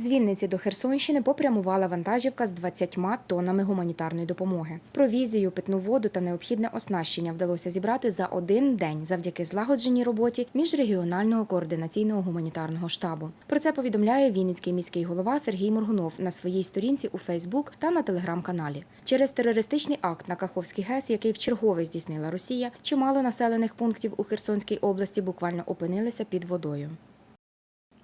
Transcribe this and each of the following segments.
З Вінниці до Херсонщини попрямувала вантажівка з 20 тоннами гуманітарної допомоги. Провізію, питну воду та необхідне оснащення вдалося зібрати за один день завдяки злагодженій роботі міжрегіонального координаційного гуманітарного штабу. Про це повідомляє Вінницький міський голова Сергій Моргунов на своїй сторінці у Фейсбук та на телеграм-каналі. Через терористичний акт на Каховський ГЕС, який вчергове здійснила Росія, чимало населених пунктів у Херсонській області буквально опинилися під водою.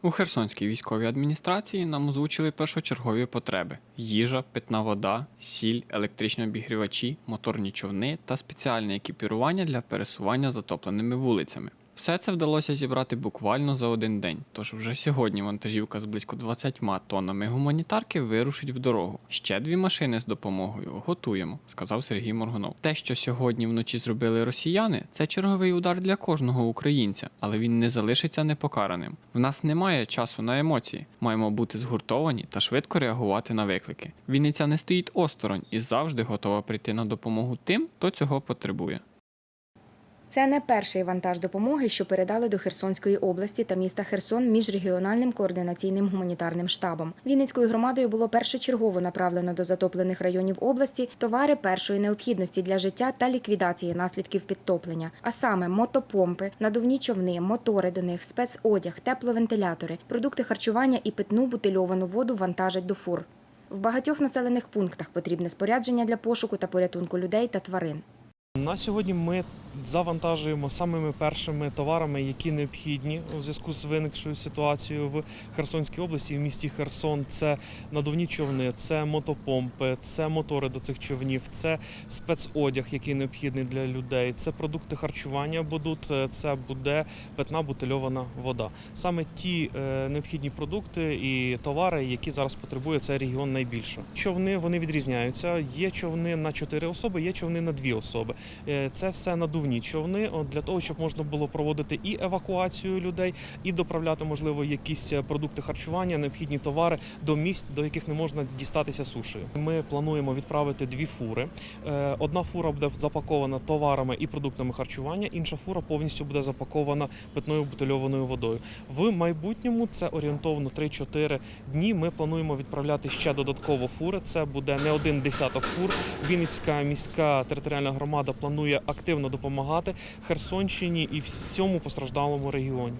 У Херсонській військовій адміністрації нам озвучили першочергові потреби: їжа, питна вода, сіль, електричні обігрівачі, моторні човни та спеціальне екіпірування для пересування затопленими вулицями. Все це вдалося зібрати буквально за один день. Тож вже сьогодні вантажівка з близько 20 тоннами гуманітарки вирушить в дорогу. Ще дві машини з допомогою готуємо, сказав Сергій Моргунов. Те, що сьогодні вночі зробили росіяни, це черговий удар для кожного українця, але він не залишиться непокараним. В нас немає часу на емоції. Маємо бути згуртовані та швидко реагувати на виклики. Вінниця не стоїть осторонь і завжди готова прийти на допомогу тим, хто цього потребує. Це не перший вантаж допомоги, що передали до Херсонської області та міста Херсон міжрегіональним координаційним гуманітарним штабом. Вінницькою громадою було першочергово направлено до затоплених районів області товари першої необхідності для життя та ліквідації наслідків підтоплення, а саме мотопомпи, надувні човни, мотори до них, спецодяг, тепловентилятори, продукти харчування і питну бутильовану воду вантажать до фур. В багатьох населених пунктах потрібне спорядження для пошуку та порятунку людей та тварин. На сьогодні ми завантажуємо самими першими товарами, які необхідні у зв'язку з виникшою ситуацією в Херсонській області в місті Херсон. Це надувні човни, це мотопомпи, це мотори до цих човнів, це спецодяг, який необхідний для людей. Це продукти харчування будуть, е, це буде питна бутильована вода. Саме ті е, необхідні продукти і товари, які зараз потребує цей регіон найбільше. Човни вони відрізняються. Є човни на 4 особи, є човни на 2 особи. Е, Це все надувні човни для того, щоб можна було проводити і евакуацію людей, і доправляти, можливо, якісь е, продукти харчування, необхідні товари до місць, до яких не можна дістатися сушею. Ми плануємо відправити дві фури. Е, Одна фура буде запакована товарами і продуктами харчування, інша фура повністю буде запакована питною бутильованою водою. В майбутньому це орієнтовно 3-4 дні. Ми плануємо відправляти ще додатково фури. Це буде не один десяток фур. Вінницька міська територіальна громада планує активно допомагати Херсонщині і всьому постраждалому регіоні.